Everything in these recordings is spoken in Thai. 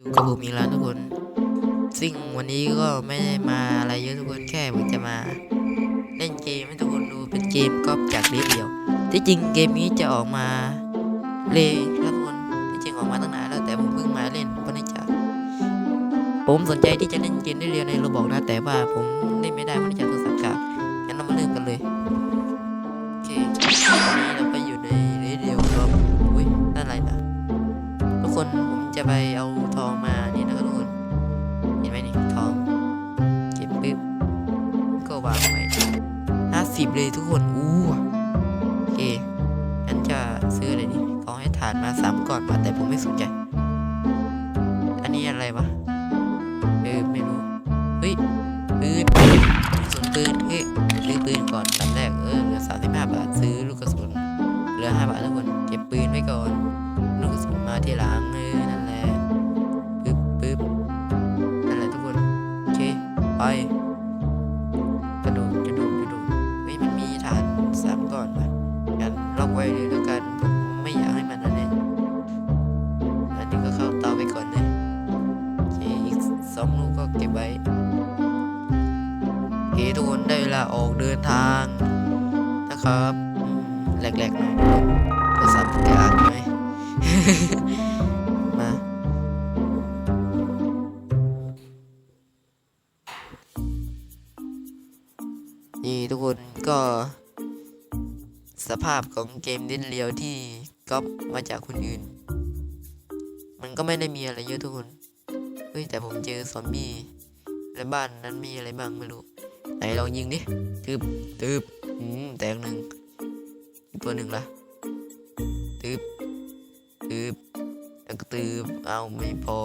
อยู่กับผมอีกแล้วทุกคน ซึ่งวันนี้ก็ไม่ได้มาอะไรเยอะทุกคนแค่ผมจะมาเล่นเกมให้ทุกคนดูเป็นเกมก๊อปจากเรียเดียว ที่จริงเกมนี้จะออกมาเลยแล้วทุกคนที่จริงออกมาตั้งนานแล้วแต่ผมเพิ่งมาเล่นเพราะนื่จากผมสนใจที่จะเล่นเกมได้เรียนในโรบอกนะแต่ว่าผมเล่นไม่ได้เพราะนื่จากโทรศัพท์กากงั้นเรามาเริ่มกันเลยโอเคตอนนี้เราไปอยู่ในเรเดียวครับอุ้ยนั่นอะไรนะทุกคนผม ไปเอาทองมานี่นะครับทุกคนเห็นไหมนี่ทอง เก็บปึ๊บก็วางไว้ห้าสิบเลยทุกคนอู้โอเคงั้นจะซื้ออะไรดีขอให้ฐานมาสามก่อนมาแต่ผมไม่สนใจ สองลูกก็เก็บไว้โอเคทุกคนได้เวลาออกเดินทางนะครับแหลกๆหน่อยโทรศัพท์กลางไหมมานี่ทุกคนก็สภาพของเกมดิ้นเลียวที่ก๊อปมาจากคนอื่น มันก็ไม่ได้มีอะไรเยอะทุกคน เฮ้ยแต่ผมเจอซอมบี้และบ้านนั้นมีอะไรบ้างไม่รู้ ไหนลองยิงดิตืบตืบอืมแตกหนึ่งตัวหนึ่งละตืบตืบแล้วก็ตืบเอาไม่พอ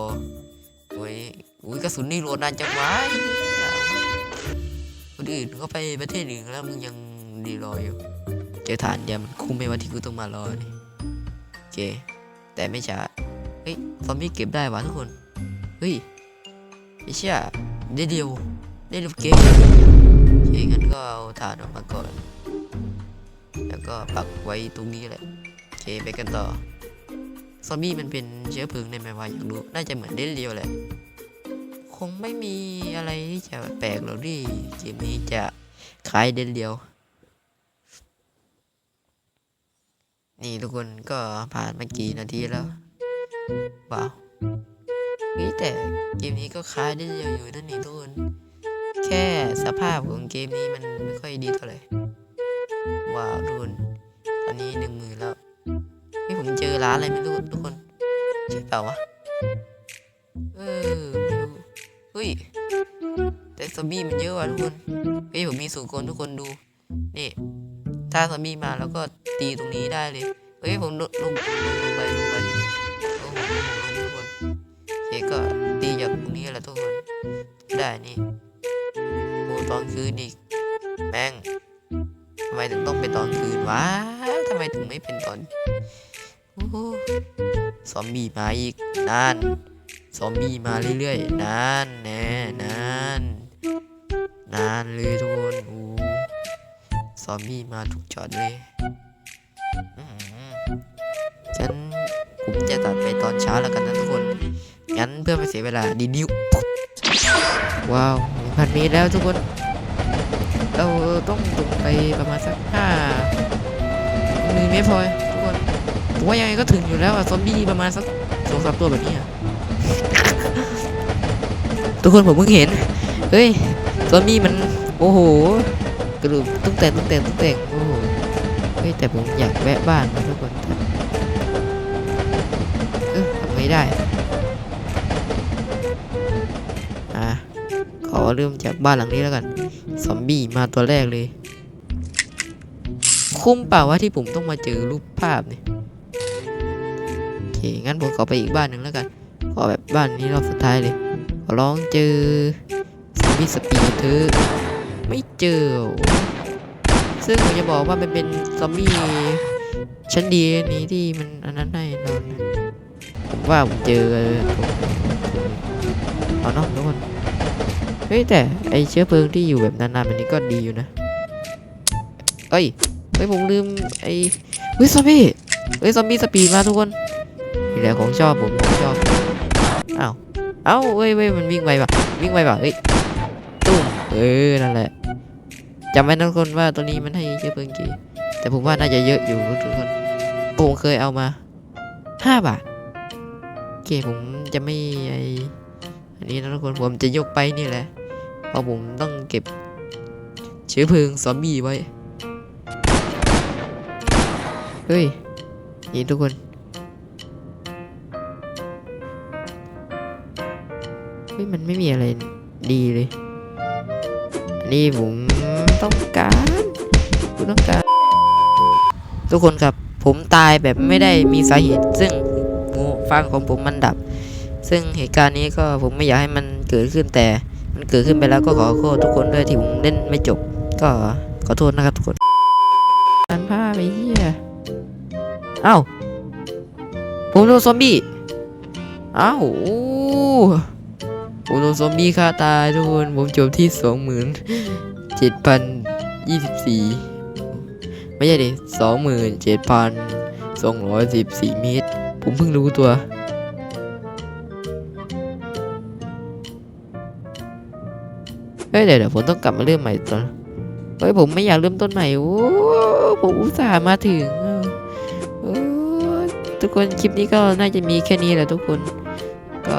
โอ้ยอุ้ยกระสุนนี่โหลดนานจังวะคนอื่นเขาไปประเทศอื่นแล้วมึงยังรีรออยู่ เจอฐานเดียวมันคุ้มไหมว่าที่กูต้องมารอนี่โอเค แต่ไม่ช้าเฮ้ยซอมบี้เก็บได้วะทุกคน เฮ้ยไอ้เชี่ยได้เดียวได้เดียวเก็บโอเคงั้นก็เอาฐานออกมาก่อน แล้วก็ปักไว้ตรงนี้แหละโอเคไปกันต่อซอมบี้มันเป็นเชื้อเพลิงในไหมวะอยากรู้น่าจะเหมือนเดนเดียวแหละ คงไม่มีอะไรที่จะแปลกหรอกที่เกมนี้จะคล้ายเดนเดียว นี่ทุกคนก็ผ่านมากี่นาทีแล้ว ว้าว นี่แต่เกมนี้ก็คล้ายเดนเดียวอยู่นั่นนี่ทุกคนแค่สภาพของเกมนี้มันไม่ค่อยดีเท่าไหร่ว้าวทุกคนตอนนี้หนึ่งหมื่นแล้วนี่ผมเจอร้านอะไรไม่รู้ทุกคนใช่เปล่าวะเออไม่รู้เฮ้ยแต่ซอมบี้มันเยอะว่ะทุกคนเฮ้ยผมมีสูตรกลทุกคนดูนี่ถ้าซอมบี้มาแล้วก็ตีตรงนี้ได้เลยเฮ้ยผมลงลงลงลงไปลงไปโอ้โหทุกคน เคก็ตีจากตรงนี้แหละทุกคน ได้นี่โอ้ตอนคืนอีกแม่งทำไมถึงต้องเป็นตอนคืนวะทำไมถึงไม่เป็นตอนโอ้ซอมบี้มาอีกนานซอมบี้มาเรื่อยๆนานแน่นานนานเลยทุกคนโอ้ซอมบี้มาทุกช็อตเลยฉันผมจะตัดไปตอนเช้าแล้วกันนะทุกคน งั้นเพื่อไม่เสียเวลาดีดิวว้าวหนึ่งพันเมตรแล้วทุกคน เราต้องตรงไปประมาณสักห้าหนึ่งเมตรพอทุกคนผมว่ายังไงก็ถึงอยู่แล้วอะซอมบี้ประมาณสักสองสามตัวแบบนี้อะทุกคนผมเพิ่งเห็น เฮ้ย ซอมบี้มัน โอ้โห กระดูกตุ้งแต่งตุ้งแต่งตุ้งแต่งโอ้โห เฮ้ย แต่ผมอยากแวะบ้านนะทุกคนเออทำไม่ได้ เริ่มจากบ้านหลังนี้แล้วกัน ซอมบี้มาตัวแรกเลย คุ้มเปล่าวะที่ผมต้องมาเจอรูปภาพเนี่ยโอเค งั้นผมขอไปอีกบ้านหนึ่งแล้วกัน ขอแบบบ้านนี้รอบสุดท้ายเลย ขอร้องเจอซอมบี้สปีดเธอไม่เจอ ซึ่งผมจะบอกว่ามันเป็นซอมบี้ชั้นดีนี้ที่มันอันนั้นให้เรานผมว่าผมเจอผมเอาเนาะทุกคน เฮ้ยแต่ไอเชื้อเพลิงที่อยู่แบบนานๆแบบนี้ก็ดีอยู่นะ เอ้ย เฮ้ยผมลืมไอเฮ้ยซอมบี้ เฮ้ยซอมบี้สปีดมาทุกคนนี่แหละของชอบผมของชอบอ้าวเอ้าเว้ยเว้ยมันวิ่งไวป่ะวิ่งไวป่ะเอ้ยตุ้มเออนั่นแหละจำไว้นะทุกคนว่าตัวนี้มันให้เชื้อเพลิงกี่แต่ผมว่าน่าจะเยอะอยู่ทุกคนผมเคยเอามาห้าบาทโอเคผมจะไม่ไออันนี้นะทุกคนผมจะยกไปนี่แหละ เพราะผมต้องเก็บเชื้อเพลิงซอมบี้ไว้ เฮ้ย นี่ทุกคน เฮ้ย มันไม่มีอะไรดีเลยนนี้ผมต้องการผมต้องการ ทุกคนครับ ผมตายแบบไม่ได้มีสาเหตุ ซึ่งหูฟังของผมมันดับ ซึ่งเหตุการณ์นี้ก็ผมไม่อยากให้มันเกิดขึ้นแต่ มันเกิดขึ้นไปแล้วก็ขอโทษทุกคนด้วยที่ผมเล่นไม่จบ ก็ขอโทษนะครับทุกคนการผ้าไปเฮียเอ้าผมโดนซอมบี้เอ้าโอ้ผมโดนซอมบี้ฆ่าตายทุกคนผมจบที่สองหมื่นเจ็ดพันยี่สิบสี่ไม่ใช่ดิสองหมื่นเจ็ดพันสองร้อยสิบสี่เมตร ผมเพิ่งรู้ตัว เฮ้ยเดี๋ยวเดี๋ยวผมต้องกลับมาเริ่มใหม่ตอนเฮ้ยผมไม่อยากเริ่มต้นใหม่โอ้ผมอุตส่าห์มาถึงโอ้ทุกคนคลิปนี้ก็น่าจะมีแค่นี้แหละทุกคนก็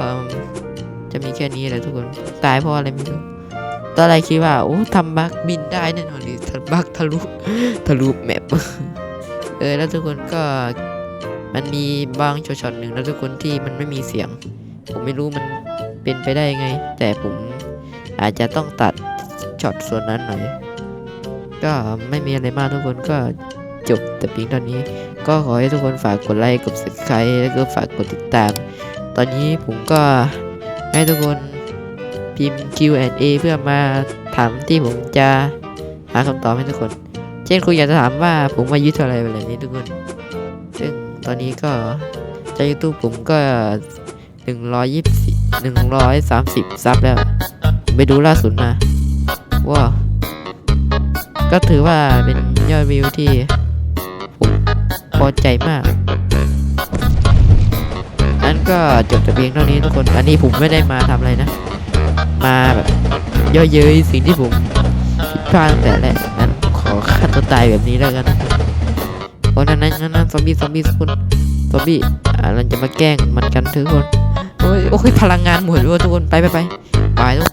จะมีแค่นี้แหละทุกคนตายเพราะอะไรไม่รู้ตอนแรกคิดว่าโอ้ทำบักบินได้แน่นอนเลยทำบักทะลุทะลุแมปเออแล้วทุกคนก็มันมีบางช็อตหนึ่งแล้วทุกคนที่มันไม่มีเสียง ผมไม่รู้มันเป็นไปได้ยังไง แต่ผม อาจจะต้องตัดช็อตส่วนนั้นหน่อย ก็ไม่มีอะไรมากทุกคนก็จบแต่เพียงเท่านี้ ก็ขอให้ทุกคนฝากกดไลค์กด subscribe แล้วก็ฝากกดติดตาม ตอนนี้ผมก็ให้ทุกคนพิมพ์ Q&A เพื่อมาถามที่ผมจะหาคำตอบให้ทุกคน เช่นคุณอยากจะถามว่าผมอายุเท่าไรอะไรนี้ทุกคน ซึ่งตอนนี้ก็จาก YouTube ผมก็หนึ่งร้อยยี่สิบหนึ่งร้อยสามสิบซับแล้ว ไปดูล่าสุดมาว้าก็ถือว่าเป็นยอดวิวที่ผมพอใจมากนั้นก็จบแต่เพียงเท่านี้ทุกคน อันนี้ผมไม่ได้มาทำอะไรนะ มาแบบย่อเย้ยสิ่งที่ผมผิดพลาดตั้งแต่แรกนั้นขอฆ่าตัวตายแบบนี้แล้วกันเพราะนั้นนั้นนั้นซอมบี้ซอมบี้ทุกคนซอมบี้อ่าเราจะมาแกล้งมันกันทุกคนโอ้ยโอ้ยพลังงานหมดด้วยทุกคนไปไปไปไปทุก